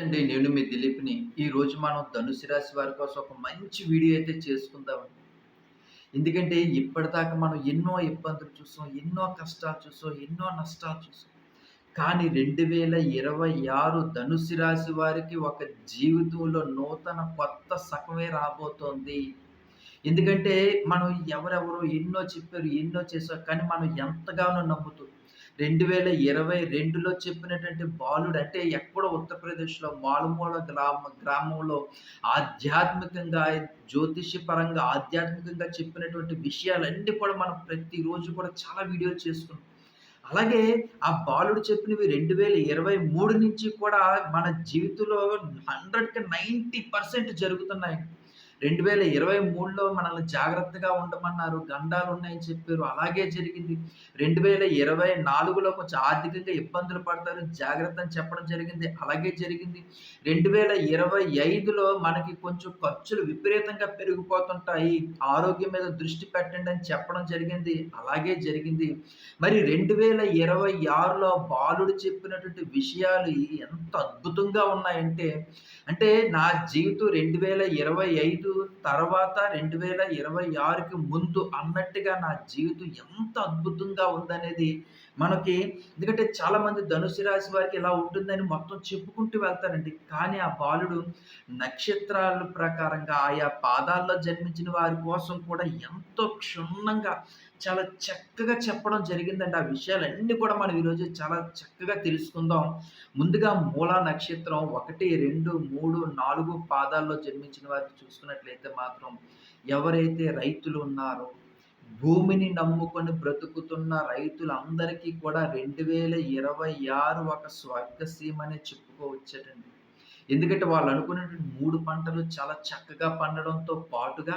నమస్తే నేను మీ దిలీప్ని? ఈరోజు మనం ధనుసు రాశి వారి కోసం ఒక మంచి వీడియో అయితే చేసుకుందాం. ఎందుకంటే ఇప్పటిదాకా మనం ఎన్నో ఇబ్బందులు చూసాం ఎన్నో కష్టాలు చూసాం ఎన్నో నష్టాలు చూసాం. కానీ రెండు వేల ఇరవై ఆరు ధనుసు రాశి వారికి ఒక జీవితంలో నూతన కొత్త సకమే రాబోతోంది. ఎందుకంటే మనం ఎవరెవరో ఎన్నో చెప్పారు ఎన్నో చేశారు కానీ మనం ఎంతగానో నమ్ముతూ రెండు వేల ఇరవై రెండులో చెప్పినటువంటి బాలుడు అంటే ఎక్కడో ఉత్తరప్రదేశ్లో మాలుమూల గ్రామ గ్రామంలో ఆధ్యాత్మికంగా జ్యోతిష్యపరంగా ఆధ్యాత్మికంగా చెప్పినటువంటి విషయాలన్నీ కూడా మనం ప్రతిరోజు కూడా చాలా వీడియోలు చేసుకుంటాం. అలాగే ఆ బాలుడు చెప్పినవి రెండు వేల ఇరవై మూడు నుంచి కూడా మన జీవితంలో హండ్రెడ్కి నైంటీ పర్సెంట్ జరుగుతున్నాయి. రెండు వేల ఇరవై మూడులో మనల్ని జాగ్రత్తగా ఉండమన్నారు గండాలు ఉన్నాయని చెప్పారు. అలాగే జరిగింది. రెండు వేల ఇరవై నాలుగులో కొంచెం ఆర్థికంగా ఇబ్బందులు పడతారు జాగ్రత్త అని చెప్పడం జరిగింది. అలాగే జరిగింది. రెండు వేల ఇరవై ఐదులో మనకి కొంచెం ఖర్చులు విపరీతంగా పెరిగిపోతుంటాయి. ఆరోగ్యం మీద దృష్టి పెట్టండి అని చెప్పడం జరిగింది. అలాగే జరిగింది. మరి రెండు వేల ఇరవై ఆరులో బాలుడు చెప్పినటువంటి విషయాలు ఎంత అద్భుతంగా ఉన్నాయంటే అంటే నా జీవితం రెండు వేల ఇరవై ఐదు తర్వాత రెండు వేల ఇరవై ఆరుకి ముందు అన్నట్టుగా నా జీవితం ఎంత అద్భుతంగా ఉందనేది మనకి ఎందుకంటే చాలామంది ధనుసు రాశి వారికి ఇలా ఉంటుందని మొత్తం చెప్పుకుంటూ వెళ్తారండి. కానీ ఆ బాలుడు నక్షత్రాల ప్రకారంగా ఆయా పాదాల్లో జన్మించిన వారి కోసం కూడా ఎంతో క్షుణ్ణంగా చాలా చక్కగా చెప్పడం జరిగిందండి. ఆ విషయాలన్నీ కూడా మనం ఈరోజు చాలా చక్కగా తెలుసుకుందాం. ముందుగా మూలా నక్షత్రం ఒకటి రెండు మూడు నాలుగు పాదాల్లో జన్మించిన వారిని చూసుకున్నట్లయితే మాత్రం ఎవరైతే రైతులు ఉన్నారో భూమిని నమ్ముకొని బ్రతుకుతున్న రైతులందరికీ కూడా రెండు వేల ఇరవై ఆరు ఒక స్వర్గసీమనే చెప్పుకోవచ్చటండి. ఎందుకంటే వాళ్ళు అనుకున్నటువంటి మూడు పంటలు చాలా చక్కగా పండడంతో పాటుగా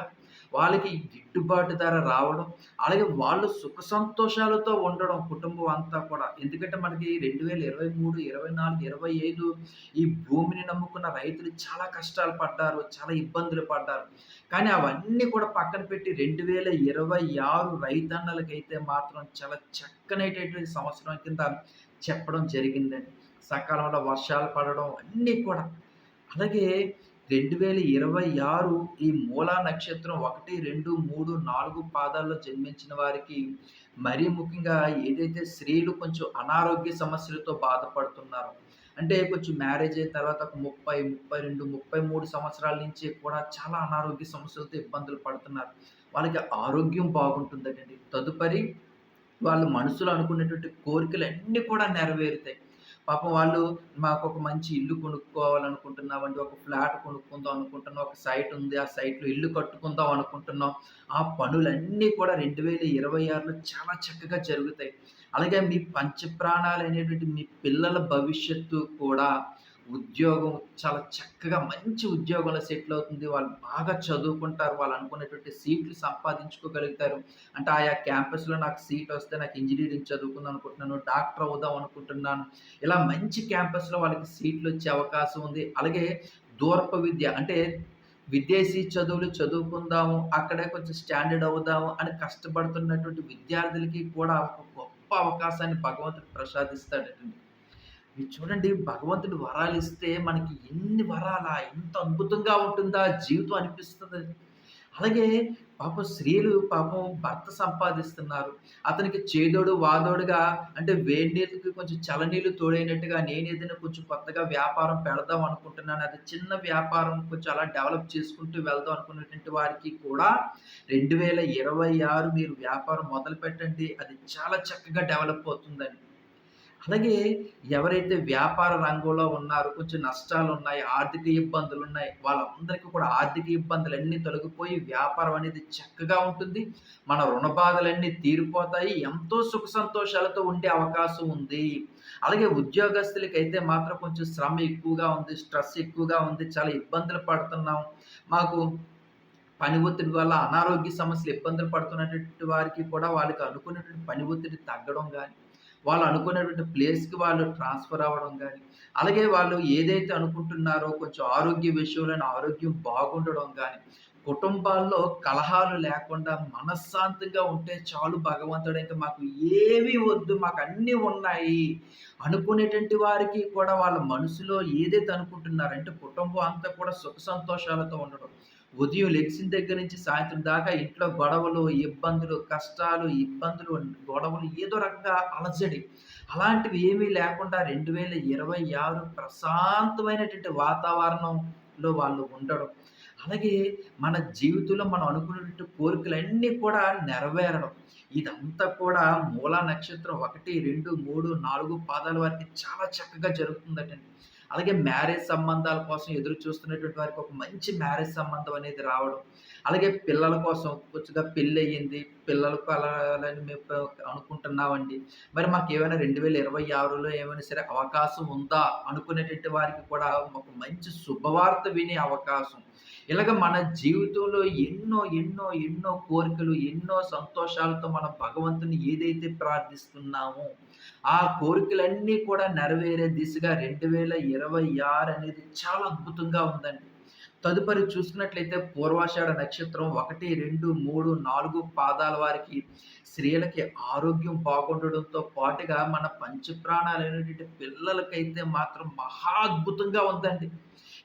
వాళ్ళకి గిట్టుబాటు ధర రావడం అలాగే వాళ్ళు సుఖ సంతోషాలతో ఉండడం కుటుంబం అంతా కూడా. ఎందుకంటే మనకి రెండు వేల ఇరవై మూడు ఇరవై నాలుగు ఇరవై ఐదు ఈ భూమిని నమ్ముకున్న రైతులు చాలా కష్టాలు పడ్డారు చాలా ఇబ్బందులు పడ్డారు. కానీ అవన్నీ కూడా పక్కన పెట్టి రెండు వేల ఇరవై ఆరు రైతన్నలకైతే మాత్రం చాలా చక్కనైనటువంటి సంవత్సరం కింద చెప్పడం జరిగిందండి. సకాలంలో వర్షాలు పడడం అన్నీ కూడా. అలాగే రెండు వేల ఇరవై ఆరు ఈ మూలా నక్షత్రం ఒకటి రెండు మూడు నాలుగు పాదాల్లో జన్మించిన వారికి మరీ ముఖ్యంగా ఏదైతే స్త్రీలు కొంచెం అనారోగ్య సమస్యలతో బాధపడుతున్నారో అంటే కొంచెం మ్యారేజ్ అయిన తర్వాత ఒక ముప్పై ముప్పై రెండు ముప్పై మూడు సంవత్సరాల నుంచి కూడా చాలా అనారోగ్య సమస్యలతో ఇబ్బందులు పడుతున్నారు. వాళ్ళకి ఆరోగ్యం బాగుంటుందండి తదుపరి వాళ్ళు మనసులో అనుకునేటువంటి కోరికలు అన్నీ కూడా నెరవేరుతాయి. పాపం వాళ్ళు మాకు ఒక మంచి ఇల్లు కొనుక్కోవాలనుకుంటున్నామండి ఒక ఫ్లాట్ కొనుక్కుందాం అనుకుంటున్నాం ఒక సైట్ ఉంది ఆ సైట్లో ఇల్లు కట్టుకుందాం అనుకుంటున్నాం. ఆ పనులన్నీ కూడా రెండు వేల ఇరవై ఆరులో చాలా చక్కగా జరుగుతాయి. అలాగే మీ పంచప్రాణాలు అనేటువంటి మీ పిల్లల భవిష్యత్తు కూడా ఉద్యోగం చాలా చక్కగా మంచి ఉద్యోగంలో సెటిల్ అవుతుంది. వాళ్ళు బాగా చదువుకుంటారు. వాళ్ళు అనుకున్నటువంటి సీట్లు సంపాదించుకోగలుగుతారు. అంటే ఆయా క్యాంపస్లో నాకు సీట్ వస్తే నాకు ఇంజనీరింగ్ చదువుకుందాం అనుకుంటున్నాను డాక్టర్ అవుదాం అనుకుంటున్నాను. ఇలా మంచి క్యాంపస్లో వాళ్ళకి సీట్లు వచ్చే అవకాశం ఉంది. అలాగే దూరపు విద్య అంటే విదేశీ చదువులు చదువుకుందాము అక్కడే కొంచెం స్టాండర్డ్ అవుదాము అని కష్టపడుతున్నటువంటి విద్యార్థులకి కూడా ఒక గొప్ప అవకాశాన్ని భగవంతుడు ప్రసాదిస్తాడటండి. మీరు చూడండి భగవంతుడు వరాలు ఇస్తే మనకి ఎన్ని వరాలా? ఎంత అద్భుతంగా ఉంటుందా జీవితం అనిపిస్తుంది అలాగే పాపం స్త్రీలు పాపం భర్త సంపాదిస్తున్నారు. అతనికి చేదోడు వాదోడుగా అంటే వేడి నీళ్ళకి కొంచెం చలనీళ్ళు తోడైనట్టుగా నేను ఏదైనా కొంచెం కొత్తగా వ్యాపారం పెడదాం అనుకుంటున్నాను అది చిన్న వ్యాపారం కొంచెం అలా డెవలప్ చేసుకుంటూ వెళ్దాం అనుకున్నటువంటి వారికి కూడా రెండు వేల ఇరవై ఆరు మీరు వ్యాపారం మొదలు పెట్టండి అది చాలా చక్కగా డెవలప్ అవుతుందండి. అలాగే ఎవరైతే వ్యాపార రంగంలో ఉన్నారో కొంచెం నష్టాలు ఉన్నాయి ఆర్థిక ఇబ్బందులు ఉన్నాయి వాళ్ళందరికీ కూడా ఆర్థిక ఇబ్బందులు అన్నీ తొలగిపోయి వ్యాపారం అనేది చక్కగా ఉంటుంది. మన రుణ బాధలన్నీ తీరిపోతాయి. ఎంతో సుఖ సంతోషాలతో ఉండే అవకాశం ఉంది. అలాగే ఉద్యోగస్తులకి అయితే మాత్రం కొంచెం శ్రమ ఎక్కువగా ఉంది స్ట్రెస్ ఎక్కువగా ఉంది చాలా ఇబ్బందులు పడుతున్నాం. మాకు పని ఒత్తిడి వల్ల అనారోగ్య సమస్యలు ఇబ్బందులు పడుతున్నటువంటి వారికి కూడా వాళ్ళకి అనుకున్నటువంటి పని ఒత్తిడి తగ్గడం కానీ వాళ్ళు అనుకున్నటువంటి ప్లేస్‌కి వాళ్ళు ట్రాన్స్‌ఫర్ అవ్వడం కానీ అలాగే వాళ్ళు ఏదైతే అనుకుంటున్నారో కొంచెం ఆరోగ్య విషయంలో ఆరోగ్యం బాగుండడం కానీ కుటుంబాల్లో కలహాలు లేకుండా మనశ్శాంతంగా ఉంటే చాలు భగవంతుడు ఇంకా మాకు ఏవి వద్దు మాకు అన్నీ ఉన్నాయి అనుకునేటువంటి వారికి కూడా వాళ్ళ మనసులో ఏదైతే అనుకుంటున్నారంటే కుటుంబం అంతా కూడా సుఖ సంతోషాలతో ఉండడం. ఉదయం లెగిసిన దగ్గర నుంచి సాయంత్రం దాకా ఇంట్లో గొడవలు, ఇబ్బందులు, కష్టాలు, ఇబ్బందులు, గొడవలు ఏదో రకంగా అలజడి. అలాంటివి ఏమీ లేకుండా 2026 ప్రశాంతమైనటువంటి వాతావరణంలో వాళ్ళు ఉండడం. అలాగే మన జీవితంలో మనం అనుకున్నటువంటి కోరికలన్నీ కూడా నెరవేరడం. ఇదంతా కూడా మూలా నక్షత్రం 1, 2, 3, 4 పాదాల వారికి చాలా చక్కగా జరుగుతుందటండి. అలాగే మ్యారేజ్ సంబంధాల కోసం ఎదురు చూస్తున్నటువంటి వారికి ఒక మంచి మ్యారేజ్ సంబంధం అనేది రావడం. అలాగే పిల్లల కోసం కొద్దిగా పెళ్ళయింది. పిల్లలు కలాలని మేము అనుకుంటున్నామండి. మరి మాకు ఏమైనా రెండు వేల ఇరవై ఆరులో ఏమైనా సరే అవకాశం ఉందా? అనుకునేటువంటి వారికి కూడా ఒక మంచి శుభవార్త వినే అవకాశం. ఇలాగ మన జీవితంలో ఎన్నో, ఎన్నో, ఎన్నో కోరికలు, ఎన్నో సంతోషాలతో మన భగవంతుని ఏదైతే ప్రార్థిస్తున్నామో, ఆ కోరికలన్నీ కూడా నెరవేరే దిశగా 2026 అనేది చాలా అద్భుతంగా ఉందండి. తదుపరి చూసుకున్నట్లయితే పూర్వాషాఢ నక్షత్రం 1, 2, 3, 4 పాదాల వారికి స్త్రీలకి ఆరోగ్యం బాగుండడంతో పాటుగా మన పంచప్రాణాలైనటువంటి పిల్లలకైతే మాత్రం మహా అద్భుతంగా ఉందండి.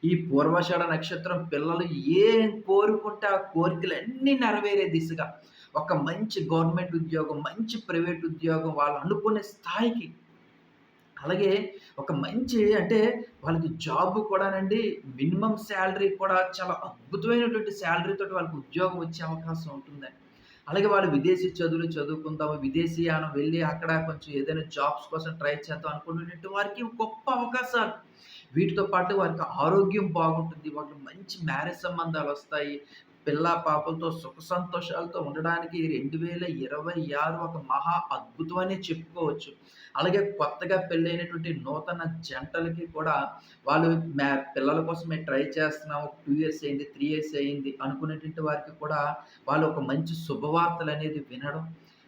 ఈ పూర్వాషాఢ నక్షత్రం పిల్లలు ఏం కోరుకుంటే ఆ కోరికలన్నీ నెరవేరే దిశగా ఒక మంచి గవర్నమెంట్ ఉద్యోగం, మంచి ప్రైవేట్ ఉద్యోగం వాళ్ళు అనుకునే స్థాయికి అలాగే ఒక మంచి అంటే వాళ్ళకి జాబ్ కూడానండి మినిమం శాలరీ కూడా చాలా అద్భుతమైనటువంటి శాలరీతో వాళ్ళకి ఉద్యోగం వచ్చే అవకాశం ఉంటుందండి. అలాగే వాళ్ళు విదేశీ చదువులు చదువుకుందాము, విదేశీయానం వెళ్ళి అక్కడ కొంచెం ఏదైనా జాబ్స్ కోసం ట్రై చేద్దాం అనుకునేటువంటి వారికి గొప్ప అవకాశాలు. వీటితో పాటు వారికి ఆరోగ్యం బాగుంటుంది. వాళ్ళకి మంచి మ్యారేజ్ సంబంధాలు వస్తాయి పిల్లా పాపలతో సుఖ సంతోషాలతో ఉండడానికి 2026 ఒక మహా అద్భుతం అనే చెప్పుకోవచ్చు. అలాగే కొత్తగా పెళ్ళైనటువంటి నూతన జంటలకి కూడా వాళ్ళు మ్యా పిల్లల కోసమే ట్రై చేస్తున్నాము. టూ ఇయర్స్ అయింది, త్రీ ఇయర్స్ అయింది అనుకునేటువంటి వారికి కూడా వాళ్ళు ఒక మంచి శుభవార్తలు అనేది వినడం.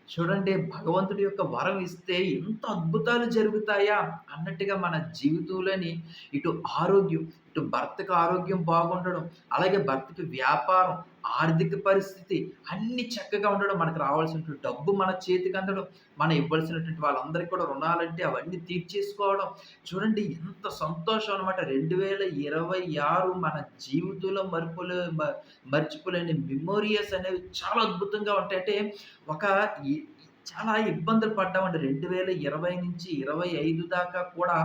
చూడండి భగవంతుడి యొక్క వరం ఇస్తే ఎంత అద్భుతాలు జరుగుతాయా అన్నట్టుగా మన జీవితంలోని ఇటు ఆరోగ్యం, ఇటు భర్తకి ఆరోగ్యం బాగుండడం, అలాగే భర్తకి వ్యాపారం, ఆర్థిక పరిస్థితి అన్ని చక్కగా ఉండడం, మనకు రావాల్సినటువంటి డబ్బు మన చేతికి అందడం, మనం ఇవ్వాల్సినటువంటి వాళ్ళందరికీ కూడా రుణాలంటే అవన్నీ తీర్చేసుకోవడం. చూడండి ఎంత సంతోషం అనమాట. 2026 మన జీవితంలో మరుపులు మర్చిపోలేని మెమోరియస్ అనేవి చాలా అద్భుతంగా ఉంటాయి. అంటే ఒక చాలా ఇబ్బందులు పడ్డామండి. 2020 నుంచి 25 దాకా కూడా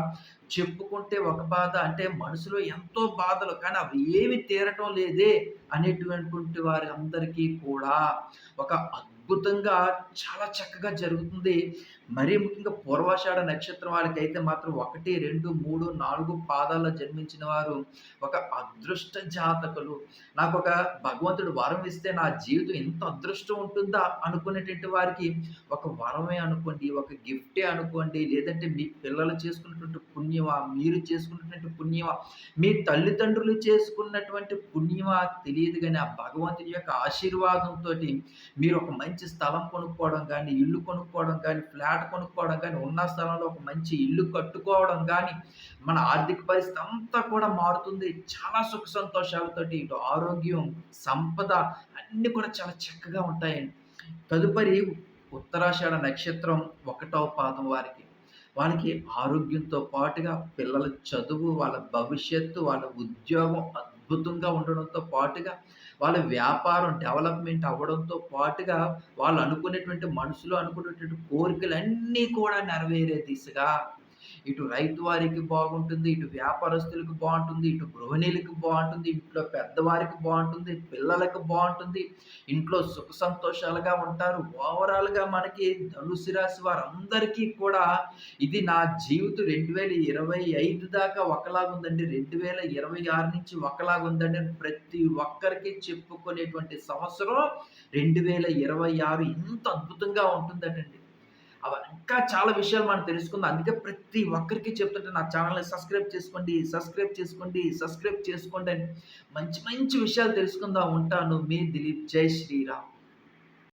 చెప్పుకుంటే ఒక బాధ అంటే మనసులో ఎంతో బాధలు కానీ అవి ఏమి తీరటం లేదే అనేటువంటి వారి అందరికీ కూడా ఒక అద్భుతంగా చాలా చక్కగా జరుగుతుంది. మరీ ముఖ్యంగా పూర్వాషాఢ నక్షత్రం వాళ్ళకైతే మాత్రం 1, 2, 3, 4 పాదాల్లో జన్మించిన వారు ఒక అదృష్ట జాతకులు. నాకు ఒక భగవంతుడు వరం ఇస్తే నా జీవితం ఎంత అదృష్టం ఉంటుందా అనుకునేటువంటి వారికి ఒక వరమే అనుకోండి, ఒక గిఫ్టే అనుకోండి, లేదంటే మీ పిల్లలు చేసుకున్నటువంటి పుణ్యమా, మీరు చేసుకున్నటువంటి పుణ్యమా, మీ తల్లిదండ్రులు చేసుకున్నటువంటి పుణ్యమా తెలియదు కానీ ఆ భగవంతుని యొక్క ఆశీర్వాదంతో మీరు ఒక మంచి మంచి స్థలం కొనుక్కోవడం కానీ ఇల్లు కొనుక్కోవడం కానీ ఫ్లాట్ కొనుక్కోవడం కానీ ఉన్న స్థలంలో ఒక మంచి ఇల్లు కట్టుకోవడం కానీ మన ఆర్థిక పరిస్థితి అంతా కూడా మారుతుంది. చాలా సుఖ సంతోషాలతోటి ఇటు ఆరోగ్యం, సంపద అన్నీ కూడా చాలా చక్కగా ఉంటాయండి. తదుపరి ఉత్తరాషాఢ నక్షత్రం ఒకటవ పాదం వారికి. వాళ్ళకి ఆరోగ్యంతో పాటుగా పిల్లల చదువు, వాళ్ళ భవిష్యత్తు, వాళ్ళ ఉద్యోగం అద్భుతంగా ఉండడంతో పాటుగా, వాళ్ళ వ్యాపారం డెవలప్‌మెంట్ అవ్వడంతో పాటుగా, వాళ్ళు అనుకునేటువంటి మనసులో అనుకునేటువంటి కోరికలన్నీ కూడా నెరవేరే దిశగా ఇటు రైతు వారికి బాగుంటుంది, ఇటు వ్యాపారస్తులకు బాగుంటుంది ఇటు గృహిణీలకు బాగుంటుంది ఇంట్లో పెద్దవారికి బాగుంటుంది పిల్లలకు బాగుంటుంది ఇంట్లో సుఖ సంతోషాలుగా ఉంటారు. ఓవరాల్‌గా మనకి ధనుసు రాశి వారందరికీ కూడా ఇది నా జీవితం 2025 దాకా ఒకలాగుందండి. 2026 నుంచి ఒకలాగుందండి ఉందండి ప్రతి ఒక్కరికి చెప్పుకునేటువంటి సంవత్సరం 2026 ఇంత అద్భుతంగా ఉంటుందటండి. అవ ఇంకా చాలా విషయాలు మనం తెలుసుకుందాం. అందుకే ప్రతి ఒక్కరికి చెప్తుంటే నా ఛానల్ని సబ్స్క్రైబ్ చేసుకోండి, సబ్స్క్రైబ్ చేసుకోండి, సబ్స్క్రైబ్ చేసుకోండి అని మంచి మంచి విషయాలు తెలుసుకుందాం. ఉంటాను. మీ దిలీప్. జై శ్రీరామ్.